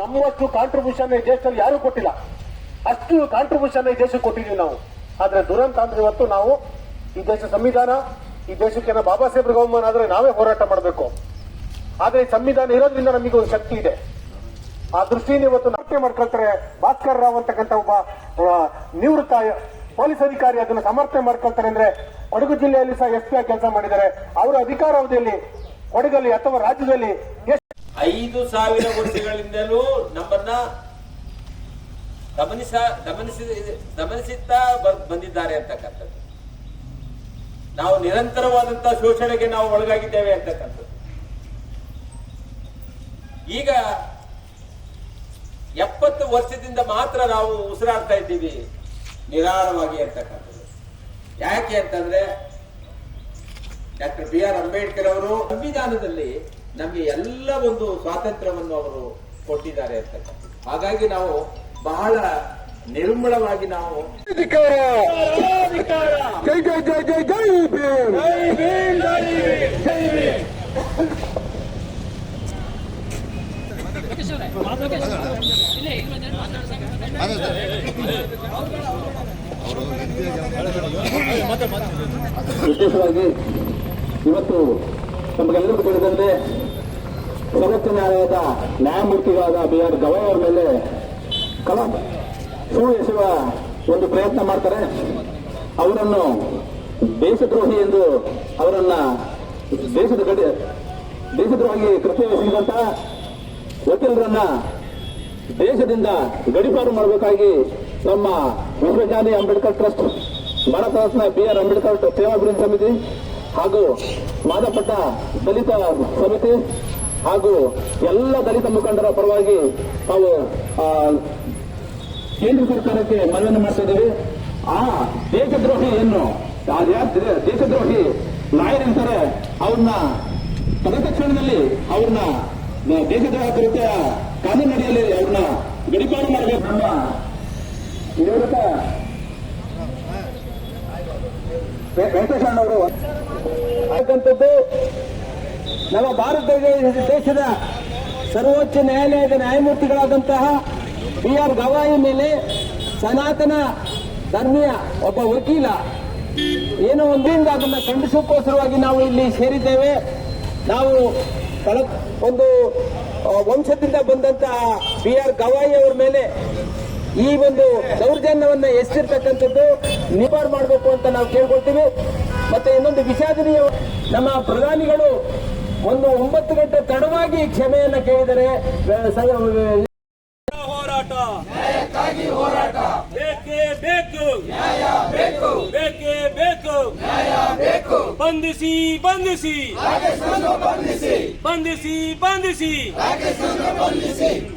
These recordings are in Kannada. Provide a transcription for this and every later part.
ನಮ್ಮಷ್ಟು ಕಾಂಟ್ರಿಬ್ಯೂಷನ್ ಈ ದೇಶದಲ್ಲಿ ಯಾರು ಕೊಟ್ಟಿಲ್ಲ. ಅಷ್ಟು ಕಾಂಟ್ರಿಬ್ಯೂಷನ್ ಈ ದೇಶಕ್ಕೆ ಕೊಟ್ಟಿದ್ದೀವಿ ನಾವು. ಆದ್ರೆ ದುರಂತ ಅಂದ್ರೆ ಇವತ್ತು ನಾವು ಈ ದೇಶ ಸಂವಿಧಾನ, ಈ ದೇಶಕ್ಕೆ ಬಾಬಾ ಸಾಹೇಬ್ರ ಅವಮಾನ ಆದ್ರೆ ನಾವೇ ಹೋರಾಟ ಮಾಡಬೇಕು. ಆದ್ರೆ ಈ ಸಂವಿಧಾನ ಇರೋದ್ರಿಂದ ನಮಗೆ ಒಂದು ಶಕ್ತಿ ಇದೆ. ಆ ದೃಷ್ಟಿಯಿಂದ ಇವತ್ತು ನಾಟ್ಯ ಮಾಡ್ಕೊಳ್ತಾರೆ ಭಾಸ್ಕರ್ ರಾವ್ ಅಂತಕ್ಕಂಥ ಒಬ್ಬ ನಿವೃತ್ತ ಪೊಲೀಸ್ ಅಧಿಕಾರಿ ಅದನ್ನು ಸಮರ್ಥನೆ ಮಾಡ್ಕೊಳ್ತಾರೆ ಅಂದ್ರೆ ಕೊಡಗು ಜಿಲ್ಲೆಯಲ್ಲಿ ಸಹ ಎಸ್ ಪಿ ಕೆಲಸ ಮಾಡಿದ್ದಾರೆ. ಅವರ ಅಧಿಕಾರಾವಧಿಯಲ್ಲಿ ಕೊಡಗಲ್ಲಿ ಅಥವಾ ರಾಜ್ಯದಲ್ಲಿ ಐದು ಸಾವಿರ ವರ್ಷಗಳಿಂದಲೂ ನಮ್ಮನ್ನ ಗಮನಿಸ, ಗಮನಿಸಿ, ಗಮನಿಸುತ್ತಾ ಬಂದಿದ್ದಾರೆ ಅಂತಕ್ಕಂಥದ್ದು. ನಾವು ನಿರಂತರವಾದಂತಹ ಶೋಷಣೆಗೆ ನಾವು ಒಳಗಾಗಿದ್ದೇವೆ ಅಂತಕ್ಕಂಥದ್ದು. ಈಗ ಎಪ್ಪತ್ತು ವರ್ಷದಿಂದ ಮಾತ್ರ ನಾವು ಉಸಿರಾಡ್ತಾ ಇದ್ದೀವಿ, ನಿರಾಳವಾಗಿ ಅಂತಕ್ಕಂಥದ್ದು. ಯಾಕೆ ಅಂತಂದ್ರೆ ಡಾಕ್ಟರ್ ಬಿ ಆರ್ ಅಂಬೇಡ್ಕರ್ ಅವರು ಸಂವಿಧಾನದಲ್ಲಿ ನಮಗೆ ಎಲ್ಲ ಒಂದು ಸ್ವಾತಂತ್ರ್ಯವನ್ನು ಅವರು ಕೊಟ್ಟಿದ್ದಾರೆ ಅಂತ. ಹಾಗಾಗಿ ನಾವು ಬಹಳ ನಿರ್ಮಳವಾಗಿ ನಾವು ಜೈ ಜೈ ಜೈ ಜೈ ವಿಶೇಷವಾಗಿ ಇವತ್ತು ನಮಗೆಲ್ಲರಿಗೂ ತಿಳಿದಂತೆ ಸರ್ವೋಚ್ಚ ನ್ಯಾಯಾಲಯದ ನ್ಯಾಯಮೂರ್ತಿಗಳಾದ ಬಿ ಆರ್ ಗವಾಯ್ ಅವರ ಮೇಲೆ ಕಲಾ ಎಸೆಯುವ ಒಂದು ಪ್ರಯತ್ನ ಮಾಡ್ತಾರೆ. ಅವರನ್ನು ದೇಶದ್ರೋಹಿ ಎಂದು ಅವರನ್ನ ದೇಶದ ಗಡಿ ದೇಶದ್ರೋಹಿ ಕೃತ್ಯ ಎಸಗಿದಂತ ವಕೀಲರನ್ನ ದೇಶದಿಂದ ಗಡಿಪಾರು ಮಾಡಬೇಕಾಗಿ ನಮ್ಮ ವಿಶ್ವಜ್ಞಾನಿ Ambedkar trust, Bharat Ratna B R Ambedkar ಸೇವಾಭಿವೃದ್ಧಿ ಸಮಿತಿ ಹಾಗೂ ಮಾದಪಟ್ಟ ದಲಿತ ಸಮಿತಿ ಹಾಗೂ ಎಲ್ಲ ದಲಿತ ಮುಖಂಡರ ಪರವಾಗಿ ನಾವು ಕೇಂದ್ರ ಸರ್ಕಾರಕ್ಕೆ ಮನವಿಯನ್ನು ಮಾಡ್ತಾ ಇದ್ದೀವಿ. ಆ ದೇಶದ್ರೋಹಿ ಯಾ- ದೇಶದ್ರೋಹಿ ಲಾಯರ್ ಅವ್ರನ್ನ ತತ್ಕ್ಷಣದಲ್ಲಿ ಅವ್ರನ್ನ ದೇಶದ್ರೋಹ ಕೃತ್ಯ ಕಾನೂನಡಿಯಲ್ಲಿ ಅವ್ರನ್ನ ಗಡಿಪಾರು ಮಾಡಬೇಕು ನಮ್ಮ ನಿವೃತ್ತ ವೆಂಕಟೇಶಣ್ಣವರು ನಮ್ಮ ಭಾರತ ದೇಶದ ಸರ್ವೋಚ್ಚ ನ್ಯಾಯಾಲಯದ ನ್ಯಾಯಮೂರ್ತಿಗಳಾದಂತಹ ಬಿ ಆರ್ ಗವಾಯಿ ಮೇಲೆ ಸನಾತನ ಧರ್ಮೀಯ ಒಬ್ಬ ವಕೀಲ ಏನೋ ಒಂದರಿಂದ ಅದನ್ನ ಖಂಡಿಸೋಕ್ಕೋಸ್ಕರವಾಗಿ ನಾವು ಇಲ್ಲಿ ಸೇರಿದ್ದೇವೆ. ನಾವು ಒಂದು ವಂಶದಿಂದ ಬಂದಂತಹ ಬಿ ಆರ್ ಗವಾಯಿ ಅವರ ಮೇಲೆ ಈ ಒಂದು ದೌರ್ಜನ್ಯವನ್ನ ಎಷ್ಟಿರ್ತಕ್ಕಂಥದ್ದು ನಿವಾರಣೆ ಮಾಡಬೇಕು ಅಂತ ನಾವು ಕೇಳ್ಕೊಳ್ತೀವಿ. ಮತ್ತೆ ಇನ್ನೊಂದು ವಿಷಾದನೀಯ ನಮ್ಮ ಪ್ರಧಾನಿಗಳು ಒಂದು ಒಂಬತ್ತು ಗಂಟೆ ತಡವಾಗಿ ಕ್ಷಮೆಯನ್ನ ಕೇಳಿದರೆ ಹೋರಾಟ. ಹೋರಾಟ ಬೇಕೇ. ಬೇಕು ಬೇಕು. ಬೇಕೇ ಬಂಧಿಸಿ ಬಂಧಿಸಿ. ಬಂಧಿಸಿ. ಬಂಧಿಸಿ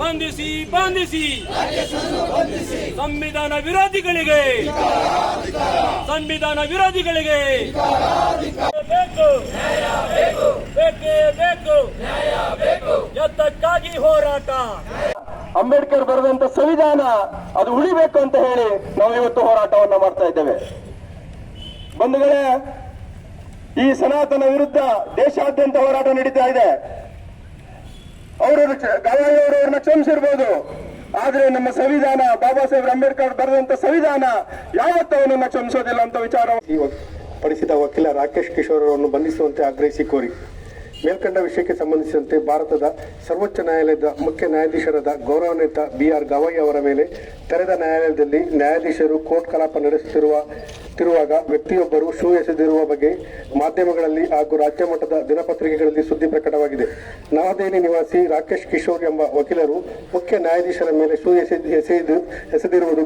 ಬಂಧಿಸಿ. ಬಂಧಿಸಿ. ಸಂವಿಧಾನ ವಿರೋಧಿಗಳಿಗೆ. ಸಂವಿಧಾನ ವಿರೋಧಿಗಳಿಗೆ. ಬೇಕು ಬೇಕೇ. ಬೇಕು ಎತ್ತಕ್ಕಾಗಿ ಹೋರಾಟ. ಅಂಬೇಡ್ಕರ್ ಬರೆದಂತ ಸಂವಿಧಾನ ಅದು ಉಳಿಬೇಕು ಅಂತ ಹೇಳಿ ನಾವು ಇವತ್ತು ಹೋರಾಟವನ್ನ ಮಾಡ್ತಾ ಇದ್ದೇವೆ. ಬಂಧುಗಳೇ, ಈ ಸನಾತನ ವಿರುದ್ಧ ದೇಶಾದ್ಯಂತ ಹೋರಾಟ ನಡೀತಾ ಇದೆ. ಅವರು ಗವಾಯಿ ಅವರು ಅವ್ರನ್ನ ಕ್ಷಮಿಸಿರ್ಬೋದು. ಆದ್ರೆ ನಮ್ಮ ಸಂವಿಧಾನ, ಬಾಬಾ ಸಾಹೇಬ್ ಅಂಬೇಡ್ಕರ್ ಬರೆದಂತ ಸಂವಿಧಾನ ಯಾವತ್ತೂ ಅವನನ್ನ ಕ್ಷಮಿಸೋದಿಲ್ಲ ಅಂತ ವಿಚಾರ. ಪಡಿಸಿದ ವಕೀಲ ರಾಕೇಶ್ ಕಿಶೋರ್ ಅವರನ್ನು ಬಂಧಿಸುವಂತೆ ಆಗ್ರಹಿಸಿ ಕೋರಿ. ಮೇಲ್ಕಂಡ ವಿಷಯಕ್ಕೆ ಸಂಬಂಧಿಸಿದಂತೆ ಭಾರತದ ಸರ್ವೋಚ್ಚ ನ್ಯಾಯಾಲಯದ ಮುಖ್ಯ ನ್ಯಾಯಾಧೀಶರಾದ ಗೌರವಾನ್ವಿತ ಬಿ ಆರ್ ಗವಾಯಿ ಅವರ ಮೇಲೆ ತೆರೆದ ನ್ಯಾಯಾಲಯದಲ್ಲಿ ನ್ಯಾಯಾಧೀಶರು ಕೋರ್ಟ್ ಕಲಾಪ ನಡೆಸುತ್ತಿರುವ ತಿರುವಾಗ ವ್ಯಕ್ತಿಯೊಬ್ಬರು ಶೂ ಎಸೆದಿರುವ ಬಗ್ಗೆ ಮಾಧ್ಯಮಗಳಲ್ಲಿ ಹಾಗೂ ರಾಜ್ಯ ಮಟ್ಟದ ದಿನಪತ್ರಿಕೆಗಳಲ್ಲಿ ಸುದ್ದಿ ಪ್ರಕಟವಾಗಿದೆ. ನವದೆಹಲಿ ನಿವಾಸಿ ರಾಕೇಶ್ ಕಿಶೋರ್ ಎಂಬ ವಕೀಲರು ಮುಖ್ಯ ನ್ಯಾಯಾಧೀಶರ ಮೇಲೆ ಶೂ ಎಸೆದು ಎಸೆದು, ಎಸೆದಿರುವುದು